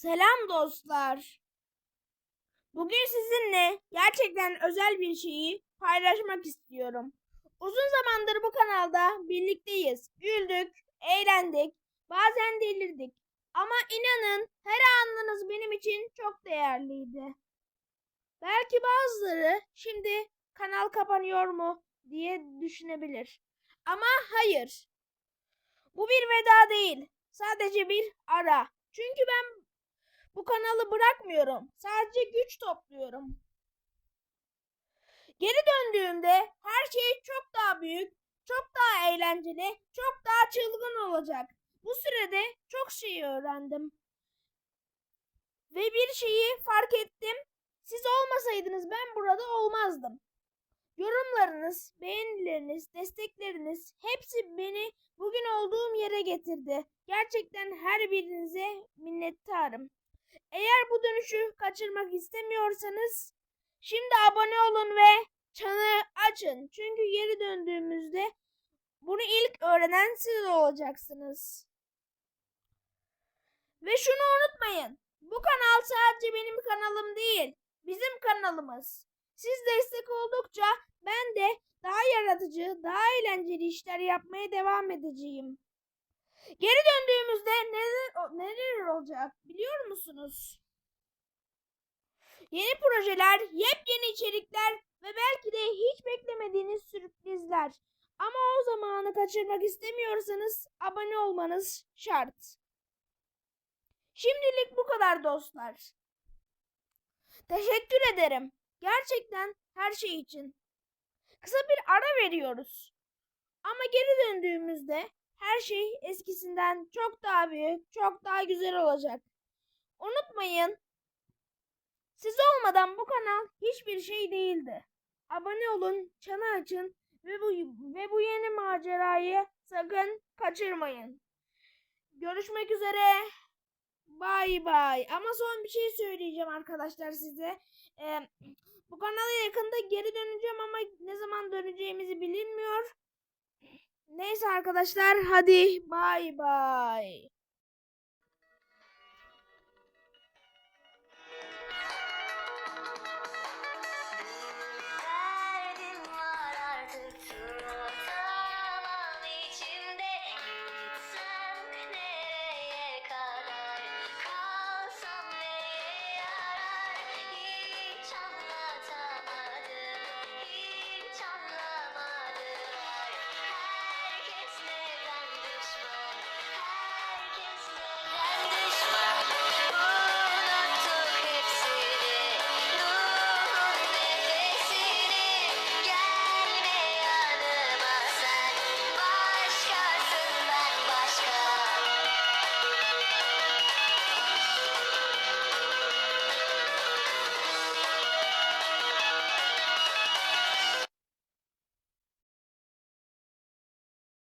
Selam dostlar. Bugün sizinle gerçekten özel bir şeyi paylaşmak istiyorum. Uzun zamandır bu kanalda birlikteyiz. Güldük, eğlendik, bazen delirdik. Ama inanın her anınız benim için çok değerliydi. Belki bazıları şimdi kanal kapanıyor mu diye düşünebilir. Ama hayır. Bu bir veda değil. Sadece bir ara. Çünkü ben bu kanalı bırakmıyorum. Sadece güç topluyorum. Geri döndüğümde her şey çok daha büyük, çok daha eğlenceli, çok daha çılgın olacak. Bu sürede çok şey öğrendim. Ve bir şeyi fark ettim. Siz olmasaydınız ben burada olmazdım. Yorumlarınız, beğenileriniz, destekleriniz hepsi beni bugün olduğum yere getirdi. Gerçekten her birinize minnettarım. Eğer bu dönüşü kaçırmak istemiyorsanız şimdi abone olun ve çanı açın. Çünkü geri döndüğümüzde bunu ilk öğrenen siz olacaksınız. Ve şunu unutmayın. Bu kanal sadece benim kanalım değil. Bizim kanalımız. Siz destek oldukça ben de daha yaratıcı, daha eğlenceli işler yapmaya devam edeceğim. Geri döndüğümüzde neler, neler olacak biliyor musunuz? Yeni projeler, yepyeni içerikler ve belki de hiç beklemediğiniz sürprizler. Ama o zamanı kaçırmak istemiyorsanız abone olmanız şart. Şimdilik bu kadar dostlar. Teşekkür ederim. Gerçekten her şey için. Kısa bir ara veriyoruz. Ama geri döndüğümüzde şey eskisinden çok daha büyük, çok daha güzel olacak. Unutmayın, siz olmadan bu kanal hiçbir şey değildi. Abone olun, çanı açın ve bu ve bu yeni macerayı sakın kaçırmayın. Görüşmek üzere. Bay bay. Ama son bir şey söyleyeceğim arkadaşlar size. Ee, bu kanala yakında geri döneceğim ama ne zaman döneceğimizi bilinmiyor. Neyse arkadaşlar hadi bay bay.